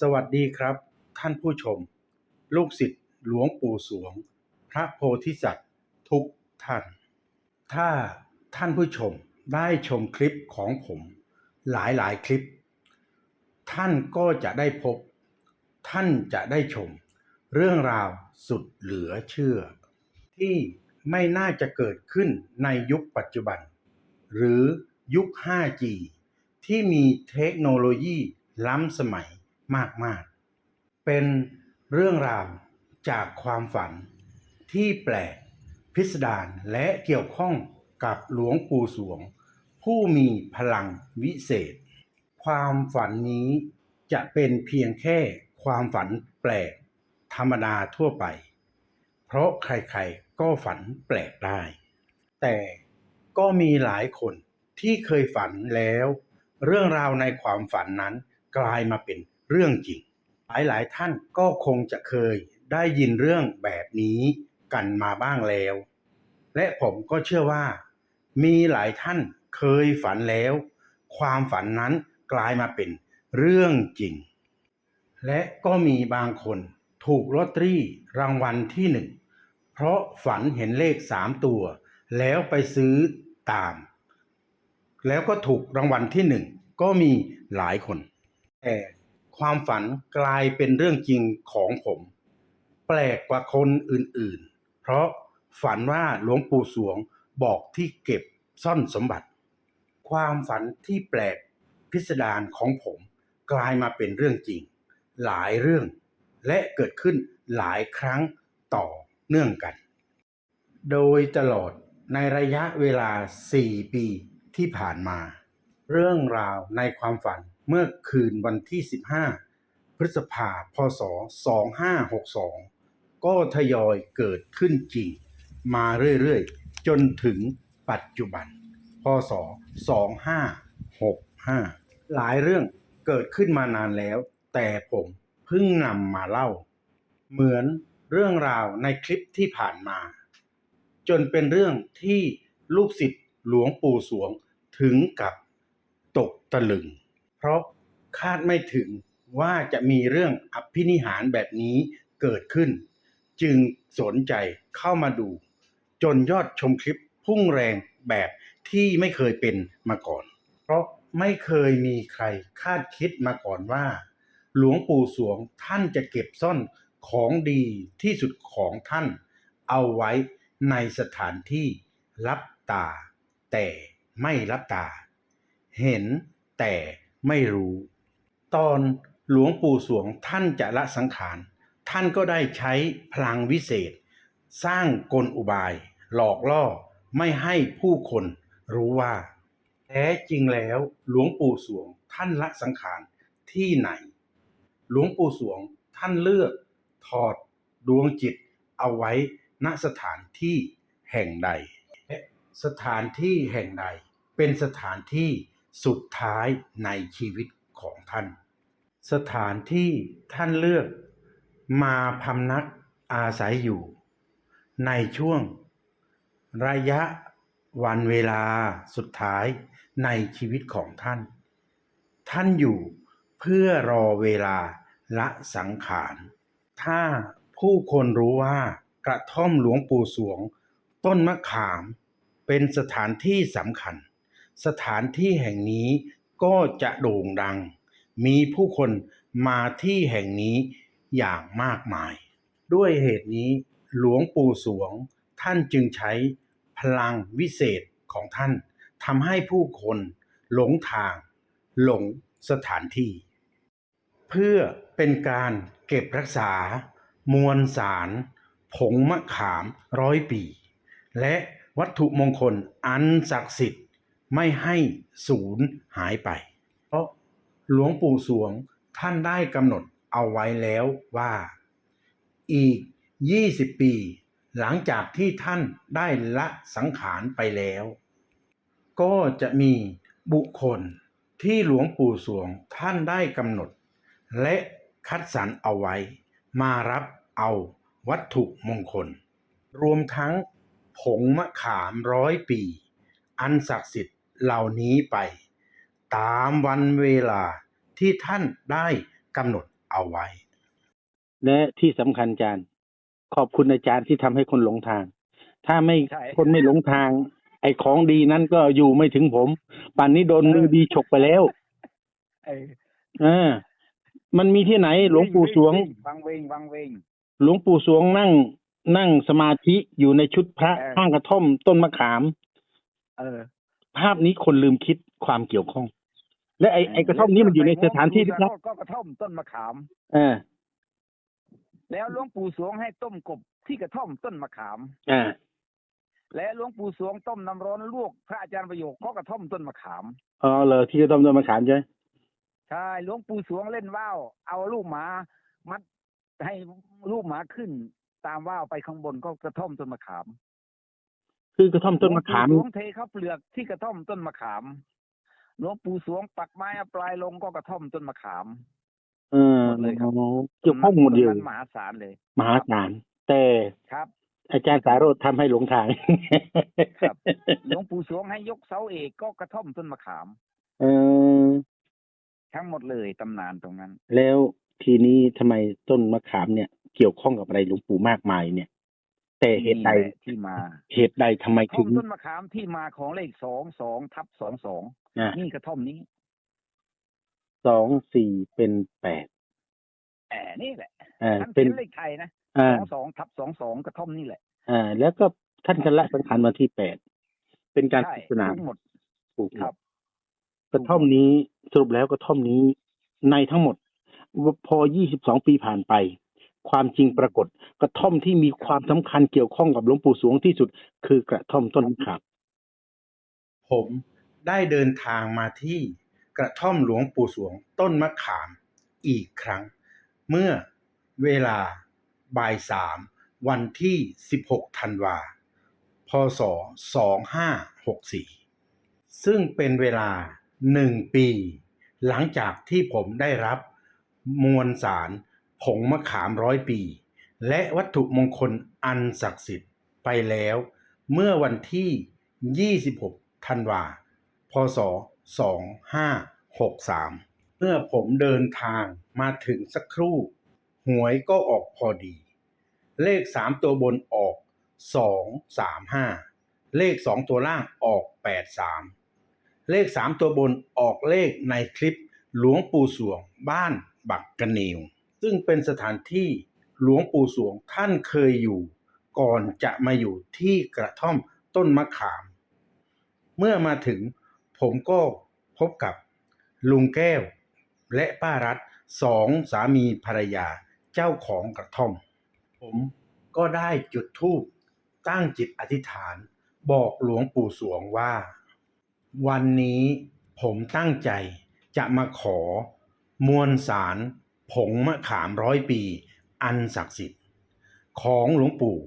สวัสดีครับ ท่านผู้ชม ลูกศิษย์หลวงปู่สวง พระโพธิสัตว์ทุกท่าน ถ้าท่านผู้ชมได้ชมคลิปของผมหลายหลายคลิป ท่านก็จะได้พบ ท่านจะได้ชม เรื่องราวสุดเหลือเชื่อ ที่ไม่น่าจะเกิดขึ้นในยุคปัจจุบัน หรือยุค 5G ที่มีเทคโนโลยีล้ำสมัย มากๆ เป็นเรื่องราวจากความฝันที่แปลกพิสดารและเกี่ยวข้องกับหลวงปู่สวง ผู้มีพลังวิเศษ ความฝันนี้จะเป็นเพียงแค่ความฝันแปลก ธรรมดาทั่วไป เพราะใครๆก็ฝันแปลกได้ แต่ก็มีหลายคนที่เคยฝันแล้ว เรื่องราวในความฝันนั้นกลายมาเป็น เรื่องจริง หลายๆท่านก็คงจะเคยได้ยินเรื่องแบบนี้กันมาบ้างแล้ว และผมก็เชื่อว่า มีหลายท่านเคยฝันแล้ว ความฝันนั้นกลายมาเป็นเรื่องจริง และก็มีบางคนถูกลอตเตอรี่รางวัลที่หนึ่งเพราะฝันเห็นเลขสามตัว แล้วไปซื้อตาม แล้วก็ถูกรางวัลที่หนึ่งก็มีหลายคนแต่ ความฝันกลายเป็นเรื่องจริงของผม แปลกกว่าคนอื่นๆ เพราะฝันว่าหลวงปู่สวงบอกที่เก็บซ่อนสมบัติ ความฝันที่แปลกพิสดารของผม กลายมาเป็นเรื่องจริง หลายเรื่อง และเกิดขึ้นหลายครั้งต่อเนื่องกัน โดยตลอดในระยะเวลา 4 ปีที่ผ่านมา เรื่องราวในความฝัน เมื่อคืนวันที่ 15 พฤษภาพศ 2562 ก็ทยอยเกิดขึ้นจริง มาเรื่อยๆ จนถึงปัจจุบัน พศ 2565 หลายเรื่องเกิดขึ้นมานานแล้ว แต่ผมเพิ่งนำมาเล่า เหมือนเรื่องราวในคลิปที่ผ่านมา จนเป็นเรื่องที่ลูกศิษย์หลวงปู่สวงถึงกับตกตะลึง เพราะคาดไม่ถึงว่าจะมีเรื่องอภินิหารแบบนี้เกิดขึ้น จึงสนใจเข้ามาดู จนยอดชมคลิปพุ่งแรงแบบที่ไม่เคยเป็นมาก่อน เพราะไม่เคยมีใครคาดคิดมาก่อนว่า หลวงปู่สวงท่านจะเก็บซ่อนของดีที่สุดของท่าน เอาไว้ในสถานที่รับตา แต่ไม่รับตา เห็นแต่ ไม่รู้ ตอนหลวงปู่สวงท่านจะละสังขาร ท่านก็ได้ใช้พลังวิเศษ สร้างกลอุบาย หลอกล่อไม่ให้ผู้คนรู้ว่า แท้จริงแล้วหลวงปู่สวงท่านละสังขารที่ไหน หลวงปู่สวงท่านเลือกถอดดวงจิตเอาไว้ณสถานที่แห่งใด สถานที่แห่งใดเป็นสถานที่ สุดท้ายในชีวิตของท่าน สถานที่ท่านเลือกมาพำนักอาศัยอยู่ ในช่วงระยะวันเวลาสุดท้ายในชีวิตของท่าน ท่านอยู่เพื่อรอเวลาละสังขาร ถ้าผู้คนรู้ว่ากระท่อมหลวงปู่สวง ต้นมะขามเป็นสถานที่สำคัญ สถานที่แห่งนี้ก็จะโด่งดัง มีผู้คนมาที่แห่งนี้อย่างมากมาย ด้วยเหตุนี้หลวงปู่สวงท่านจึงใช้พลังวิเศษของท่านทำให้ผู้คนหลงทาง หลงสถานที่ เพื่อเป็นการเก็บรักษามวลสาร ผงมะขามร้อยปี และวัตถุมงคลอันศักดิ์สิทธิ์ ไม่ให้สูญหายไป เพราะหลวงปู่สวงท่านได้กำหนดเอาไว้แล้วว่า อีก 20 ปี หลังจากที่ท่านได้ละสังขารไปแล้ว ก็จะมีบุคคลที่หลวงปู่สวงท่านได้กำหนด และคัดสรรเอาไว้ มารับเอาวัตถุมงคล รวมทั้งผงมะขามร้อยปี อันศักดิ์สิทธิ์ เหล่านี้ไป ตามวันเวลาที่ท่านได้กำหนดเอาเอาไว้ และที่สำคัญอาจารย์ ขอบคุณอาจารย์ที่ทำให้คนหลงทาง ถ้าไม่ใช่คนไม่หลงทาง ไอ้ของดีนั้นก็อยู่ไม่ถึงผม ป่านนี้โดนมือดีฉกไปแล้วเออเออมันมีที่ไหน หลวงปู่สวงวังเวงวังเวงหลวงปู่สวงนั่งนั่งสมาธิอยู่ในชุดพระเออข้างกระท่อมต้นมะขาม เออ ภาพนี้คนลืมคิดความเกี่ยวข้อง และไอ้ไอ้กระท่อมนี้มันอยู่ในสถานที่ที่แล้พวระก็กระท่อมต้นมะขามเออแล้วหลวงปู่สวงให้ต้มกบที่กระท่อมต้นมะขามอ่าและหลวงปู่สวงต้มน้ำร้อนลวกพระอาจารย์ประโยคก็กระท่อมต้นมะขามอ๋อเหรอที่กระท่อมต้นมะขามใช่ไหมใช่หลวงปู่สวงเล่นว่าวเอาลูกหมามัดให้ลูกหมาขึ้นตามว่าวไปข้างบนก็กระท่อมต้นมะขาม คือกระท่อมต้นมะขามหลวงปู่สวงเทข้าวเปลือกที่กระท่อมต้นมะขามหลวงปู่สวงปักไม้เอาปลายลงก็กระท่อมต้นมะขาม เออหมดเลยครับ เกี่ยวข้องหมดเลยตรงนั้นมหาศาลเลยมหาศาลแต่ครับ อาจารย์สาโรธทำให้หลงทางครับ หลวงปู่สวงให้ยกเสาเอกก็กระท่อมต้นมะขาม เออทั้งหมดเลยตำนานตรงนั้น แล้วทีนี้ทำไมต้นมะขามเนี่ย เกี่ยวข้องกับอะไรหลวงปู่มากมายเนี่ย แต่เหตุใดนี่แหละที่มา เหตุใดทำไมกระท่ถึอมงต้นมะขามที่มาของเลขสองสองทับสองสองอ่านี่กระท่อมนี้สองสี่เป็นแปดแอบนี่แหละอ่าท่านเป็เขีนยนเลขไทยนะอ่าสองสองทับสองสองกระท่อมนี่แหละอ่าแล้วก็ท่านกันละสังขารวันที่แปดเป็นการใช่ศาสนาทั้งหมดปลูกครับ กระท่อมนี้สรุปแล้วกระท่อมนี้ในทั้งหมด พอ22ปีผ่านไป ความจริงปรากฏ กระท่อมที่มีความสำคัญเกี่ยวข้องกับหลวงปู่สวงที่สุด คือกระท่อมต้นมะขามผมได้เดินทางมาที่กระท่อมหลวงปู่สวงต้นมะขามอีกครั้ง เมื่อเวลาบ่ายสามวันที่ 16 ธันวา พศ 2564 ซึ่งเป็นเวลาหนึ่งปี หลังจากที่ผมได้รับมวลสาร ผงมะขามร้อยปี และวัตถุมงคลอันศักดิ์สิทธิ์ไปแล้ว เมื่อวันที่ 26 ธันวา พศ 2563 เมื่อผมเดินทางมาถึงสักครู่ หวยก็ออกพอดี เลข 3 ตัวบนออก 235 เลข 2 ตัวล่างออก 83 เลข 3 ตัวบนออกเลขในคลิปหลวงปู่สวงบ้านบักกะนิว ซึ่งเป็นสถานที่หลวงปู่สวงท่านเคยอยู่ ก่อนจะมาอยู่ที่กระท่อมต้นมะขาม เมื่อมาถึงผมก็พบกับลุงแก้ว และป้ารัตสองสามีภรรยาเจ้าของกระท่อม ผมก็ได้จุดธูปตั้งจิตอธิษฐาน บอกหลวงปู่สวงว่า วันนี้ผมตั้งใจจะมาขอมวลสาร ผงมะขามร้อยปี อันศักดิ์สิทธิ์ ของหลวงปู่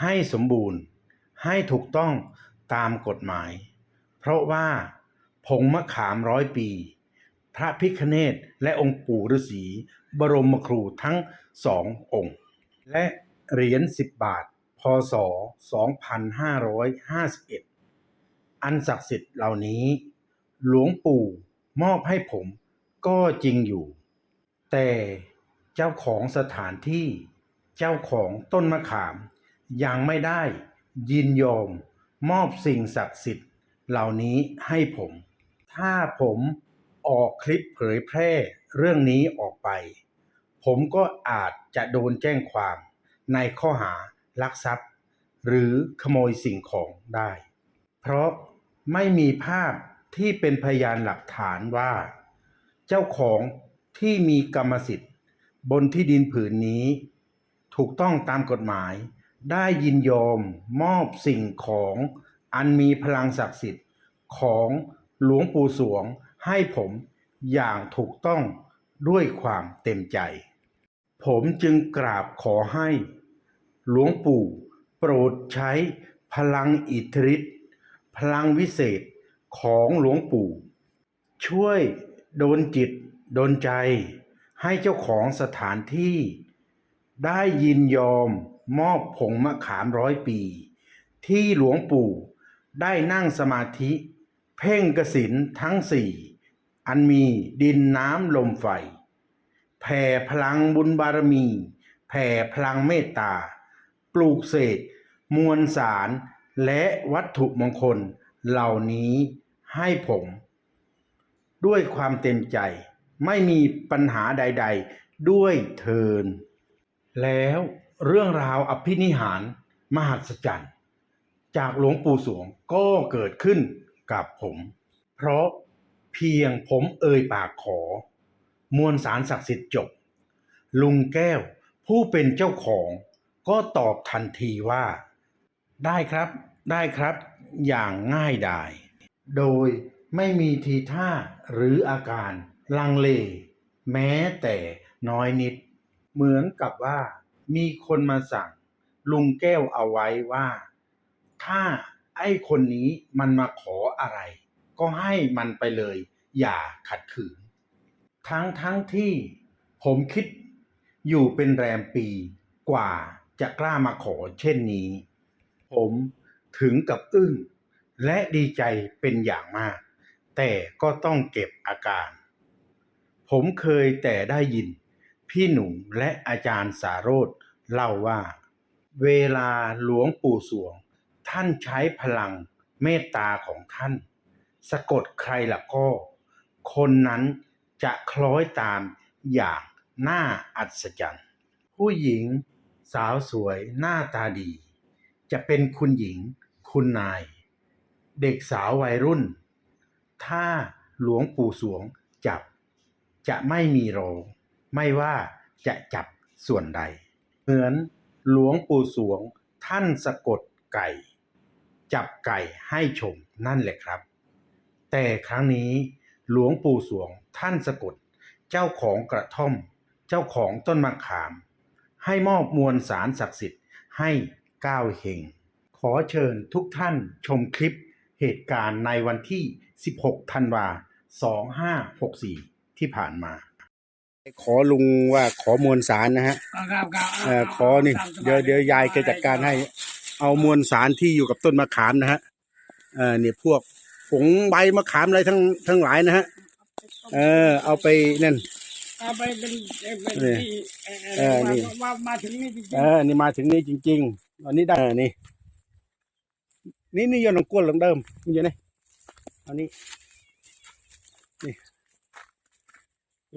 ให้สมบูรณ์ ให้ถูกต้องตามกฎหมาย เพราะว่าผงมะขามร้อยปี พระพิคเนตและองค์ปู่ฤาษีบรมครูทั้งสององค์ และเหรียญสิบบาท พศ 2551 อันศักดิ์สิทธิ์เหล่านี้ หลวงปู่มอบให้ผมก็จริงอยู่ แต่เจ้าของสถานที่เจ้าของต้นมะขาม ยังไม่ได้ยินยอมมอบสิ่งศักดิ์สิทธิ์เหล่านี้ให้ผม ถ้าผมออกคลิปเผยแพร่เรื่องนี้ออกไป ผมก็อาจจะโดนแจ้งความในข้อหาลักทรัพย์ หรือขโมยสิ่งของได้ เพราะไม่มีภาพที่เป็นพยานหลักฐานว่า เจ้าของ ที่มีกรรมสิทธิ์ บนที่ดินผืนนี้ ถูกต้องตามกฎหมาย ได้ยินยอมมอบสิ่งของอันมีพลังศักดิ์สิทธิ์ของหลวงปู่สวงให้ผมอย่างถูกต้องด้วยความเต็มใจ ผมจึงกราบขอให้ หลวงปู่โปรดใช้พลังอิทธิฤทธิ์พลังวิเศษของหลวงปู่ ช่วยโดนจิต ดนใจให้เจ้าของสถานที่ ได้ยินยอมมอบผงมะขามร้อยปี ที่หลวงปู่ได้นั่งสมาธิ เพ่งกสินทั้งสี่ อันมีดินน้ำลมไฟ แผ่พลังบุญบารมี แผ่พลังเมตตา ปลูกเสกมวลสารและวัตถุมงคลเหล่านี้ให้ผม ด้วยความเต็มใจ ไม่มีปัญหาใด ๆ ด้วยเทิน แล้วเรื่องราวอภินิหารมหัศจรรย์ จากหลวงปู่สวงก็เกิดขึ้นกับผม เพราะเพียงผมเอ่ยปากขอ มวลสารศักดิ์สิทธิ์จบ ลุงแก้วผู้เป็นเจ้าของก็ตอบทันทีว่า ได้ครับ ได้ครับ อย่างง่ายดาย โดยไม่มีทีท่าหรืออาการ ลังเล แม้แต่น้อยนิด เหมือนกับว่า มีคนมาสั่ง ลุงแก้วเอาไว้ว่า ถ้าไอ้คนนี้มันมาขออะไร ก็ให้มันไปเลย อย่าขัดขืน ทั้งทั้งที่ผมคิดอยู่เป็นแรมปีกว่าจะกล้ามาขอเช่นนี้ ผมถึงกับอึ้งและดีใจเป็นอย่างมาก แต่ก็ต้องเก็บอาการ ผมเคยแต่ได้ยิน พี่หนุ่มและอาจารย์สาโรธเล่าว่า เวลาหลวงปู่สวง ท่านใช้พลังเมตตาของท่าน สะกดใครละก็ คนนั้นจะคล้อยตามอย่างน่าอัศจรรย์ ผู้หญิงสาวสวยหน้าตาดี จะเป็นคุณหญิง คุณนาย เด็กสาววัยรุ่น ถ้าหลวงปู่สวงจับ จะไม่มีโรองไม่ว่าจะจับส่วนใด เหมือนหลวงปู่สวงท่านสะกดไก่ จับไก่ให้ชมนั่นแหละครับ แต่ครั้งนี้หลวงปู่สวงท่านสะกดเจ้าของกระท่อม เจ้าของต้นมะขาม ให้มอบมวลสารศักดิ์สิทธิ์ให้ก้าวเฮงขอเชิญทุกท่านชมคลิปเหตุการณ์ในวันที่ 16 ธันวา 2564 ที่ผ่านมา ขอลุงว่าขอมวลสารนะฮะครับครับเอ่อขอนี่เดี๋ยวเดี๋ยวยายแกจัดการให้ เอามวลสารที่อยู่กับต้นมะขามนะฮะเอ่อเนี่ยพวกผงใบมะขามอะไรทั้งทั้งหลายนะฮะเออ เอาไปนั่นเอาไปเป็นเป็นนี่ที่เอ่อเออนี่ว่าว่ามาถึงนี่จริงเออนี่มาถึงนี่จริงๆอันนี้ได้เออนี่นี่นี่ยนต์ของกล้วยหลังเดิมนี่อยู่ไหนอันนี้นี่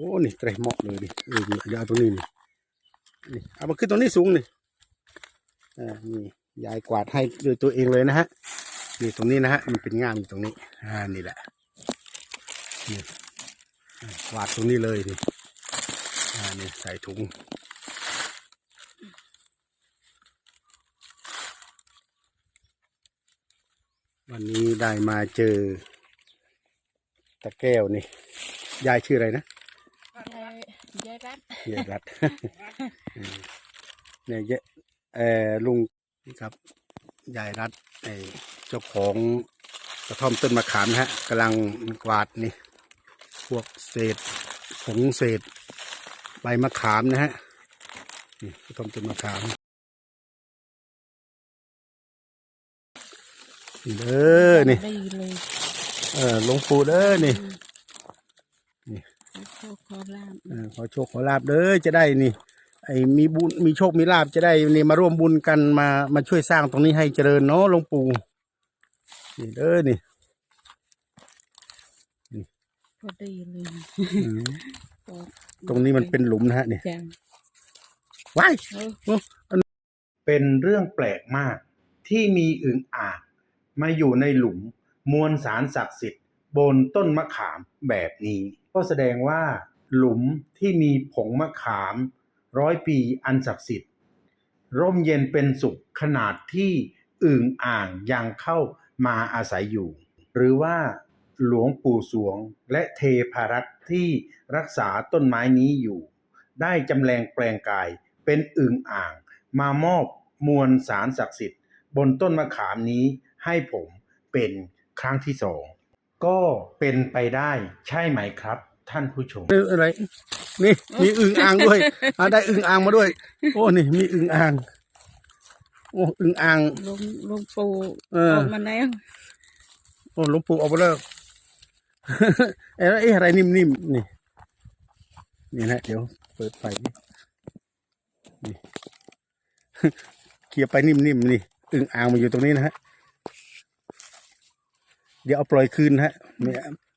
โอ้ นี่เตะเหมาะเลยดิเออนี่เดี๋ยวเอาตรงนี้นี่นี่เอามาขึ้นตรงนี้สูงนี่อ่านี่ยายกวาดให้ด้วยตัวเองเลยนะฮะนี่ตรงนี้นะฮะมันเป็นง่ามอยู่ตรงนี้อ่านี่แหละนี่กวาดตรงนี้เลยนี่อ่านี่ใส่ถุงวันนี้ได้มาเจอตะแก้วนี่ยายชื่ออะไรนะ ยยายรัตยายรัดอืมเนี่ยเยเออลุงนี่ครับยายรัดไอเจ้าของกระท่อมต้นมะขามนะฮะกำลังกวาดนี่ พวกเศษผงเศษใบมะขามนะฮะนี่กระท่อมต้นมะขามนี่เด้อนี่ได้เลยเออหลวงปู่เด้อนี่ ขอขอลาบเออขอโชคขอลาบเด้อจะได้นี่ ไอ้มีบุญมีโชคมีลาบจะได้นี่มาร่วมบุญกันมามาช่วยสร้างตรงนี้ให้เจริญเนาะหลวงปู่นี่เด้อนี่พอดีเลยอืมพอตรงนี้มันเป็นหลุมนะฮะเนี่ยจังว้าย เออ เป็นเรื่องแปลกมากที่มีอึ่งอ่างมาอยู่ในหลุมมวลสารศักดิ์สิทธิ์บนต้นมะขามแบบนี้ ก็แสดงว่าหลุมที่มีผงมะขามร้อยปีอันศักดิ์สิทธิ์ ร่มเย็นเป็นสุขขนาดที่อึ่งอ่างยังเข้ามาอาศัยอยู่ หรือว่าหลวงปู่สวงและเทพารักษ์ที่รักษาต้นไม้นี้อยู่ ได้จำแรงแปลงกายเป็นอึ่งอ่าง มามอบมวลสารศักดิ์สิทธิ์ บนต้นมะขามนี้ให้ผมเป็นครั้งที่สอง ก็เป็นไปได้ใช่ไหมครับ ท่านผู้ชมอะไรนี่มีอึ่งอ่างด้วยอ่าได้อึ่งอ่างมาด้วย โอ้นี่มีอึ่งอ่างโอ้อึ่งอ่างลงลงปูเออออกมาแล้วโอ้หลวงปู่เอาไปแล้วเอ๊ะเอ๊ะอะไรนิ่มๆนี่นี่นะเดี๋ยวเปิดไฟนี่นี่เคลียร์ไปนิ่มๆนี่อึ่งอ่างมาอยู่ตรงนี้นะฮะ เดี๋ยวเอาปล่อยคืนฮะ ไม่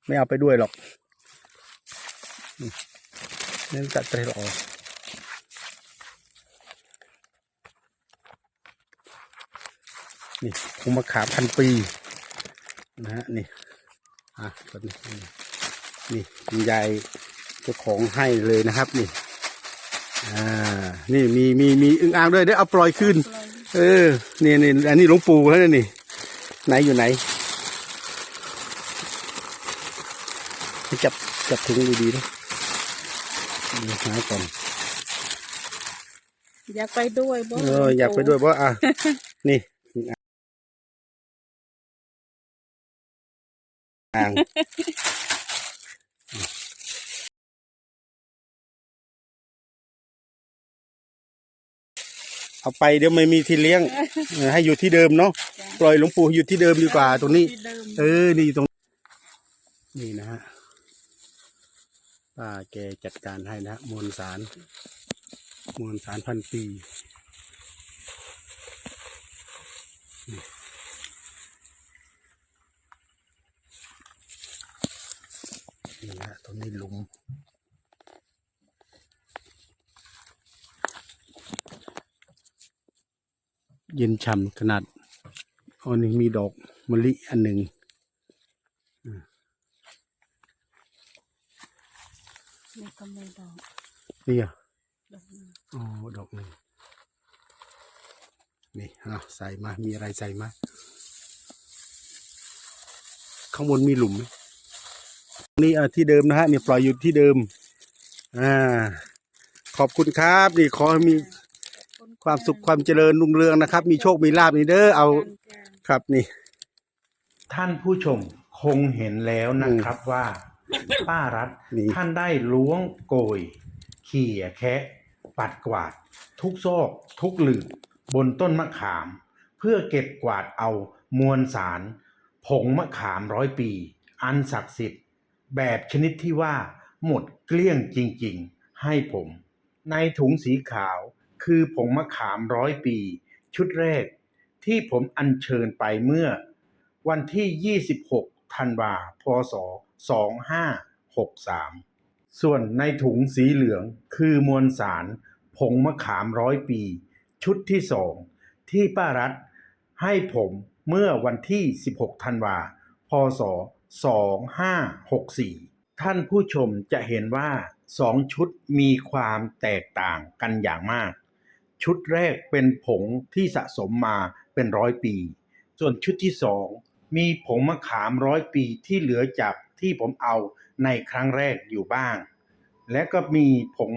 ไม่เอาไปด้วยหรอกนี่นั่นจัดไปหรอนี่คงมะขามพันปี นะฮะนี่ อะตอนนี้นี่คุณยายเจ้าของให้เลยนะครับ นี่ อ่า นี่มีมีมีอึ่งอ่างด้วยได้เอาปล่อยคืนเออ นี่นี่อันนี้หลวงปู่แล้วนี่ ไหนอยู่ไหน จับจับถุงดีๆนะนี่หาก่อนอยากไปด้วยบ่เอออยากไปด้วยเพราะอะ นี่อ่างเอาไปเดี๋ยวไม่มีที่เลี้ยงเออให้อยู่ที่เดิมเนาะปล่อยหลวงปู่อยู่ที่เดิมดีกว่าตรงนี้ที่เดิมเออนี่ตรง นี่นะฮะ ป้าแกจัดการให้นะมวลสาร มวลสารพันปี นี่นะฮะตรงนี้หลุมเย็นฉ่ำขนาดอ๋อนี่มีดอกมะลิอันหนึ่ง นี่ก็ไม่ดอกนี่อะดอกนี้อ๋อดอกหนึ่งนี่อะใส่มา มีอะไรใส่มา ข้างบนมีหลุมไหมนี่อะที่เดิมนะฮะนี่ปล่อยอยู่ที่เดิม อ่า ขอบคุณครับ นี่ขอให้มีความสุขความเจริญรุ่งเรืองนะครับ มีโชค มีลาบนี่เด้อเอาครับนี่ ท่านผู้ชมคงเห็นแล้วนะครับว่า ป้ารัฐนี่ท่านได้ล้วงโกย เขี่ยแคะปัดกวาด ทุกซอก ทุกหลืบบนต้นมะขาม เพื่อเก็บกวาดเอามวลสาร ผงมะขามร้อยปี อันศักดิ์สิทธิ์ แบบชนิดที่ว่า หมดเกลี้ยงจริง ๆ ให้ผม ในถุงสีขาวคือผงมะขามร้อยปี ชุดแรก ที่ผมอัญเชิญไปเมื่อ วันที่ 26ธันวา พศ 2563 ส่วนในถุงสีเหลืองคือมวลสารผงมะขามร้อยปี ชุดที่สองที่ป้ารัฐให้ผมเมื่อวันที่ 16 ธันวา พศ 2564 ท่านผู้ชมจะเห็นว่าสองชุดมีความแตกต่างกันอย่างมาก ชุดแรกเป็นผงที่สะสมมาเป็นร้อยปี ส่วนชุดที่สองมีผงมะขามร้อยปีที่เหลือจาก ที่ผมเอาในครั้งแรกอยู่บ้าง และก็มีผง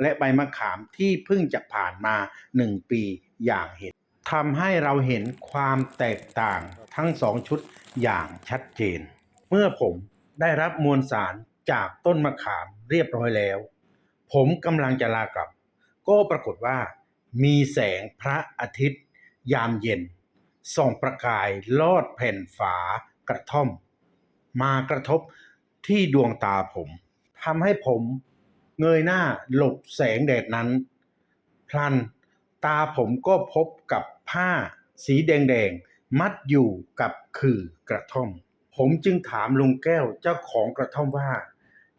และใบมะขามที่เพิ่งจะผ่านมาหนึ่งปีอย่างเห็นทำให้เราเห็นความแตกต่างทั้งสองชุดอย่างชัดเจน เมื่อผมได้รับมวลสารจากต้นมะขามเรียบร้อยแล้ว ผมกำลังจะลากลับ ก็ปรากฏว่า มีแสงพระอาทิตย์ ยามเย็นส่องประกายลอดแผ่นฝากระท่อม มากระทบที่ดวงตาผมทำให้ผมเงยหน้าหลบแสงแดดนั้น พลันตาผมก็พบกับผ้าสีแดงๆ มัดอยู่กับขื่อกระท่อม ผมจึงถามลุงแก้วเจ้าของกระท่อมว่า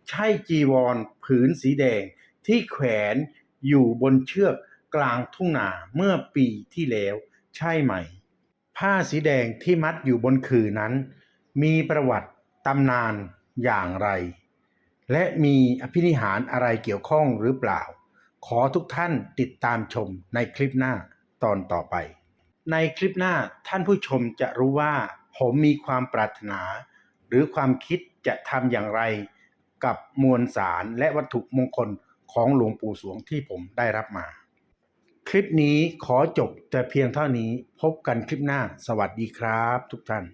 ใช่จีวรผืนสีแดงที่แขวนอยู่บนเชือกกลางทุ่งนาเมื่อปีที่แล้ว ใช่ไหม ผ้าสีแดงที่มัดอยู่บนขื่อนั้น มีประวัติ ตำนานอย่างไร และมีอภินิหารอะไรเกี่ยวข้องหรือเปล่า ขอทุกท่านติดตามชมในคลิปหน้าตอนต่อไป ในคลิปหน้าท่านผู้ชมจะรู้ว่า ผมมีความปรารถนา หรือความคิดจะทำอย่างไร กับมวลสารและวัตถุมงคลของหลวงปู่สวงที่ผมได้รับมา คลิปนี้ขอจบแต่เพียงเท่านี้พบกันคลิปหน้าสวัสดีครับทุกท่าน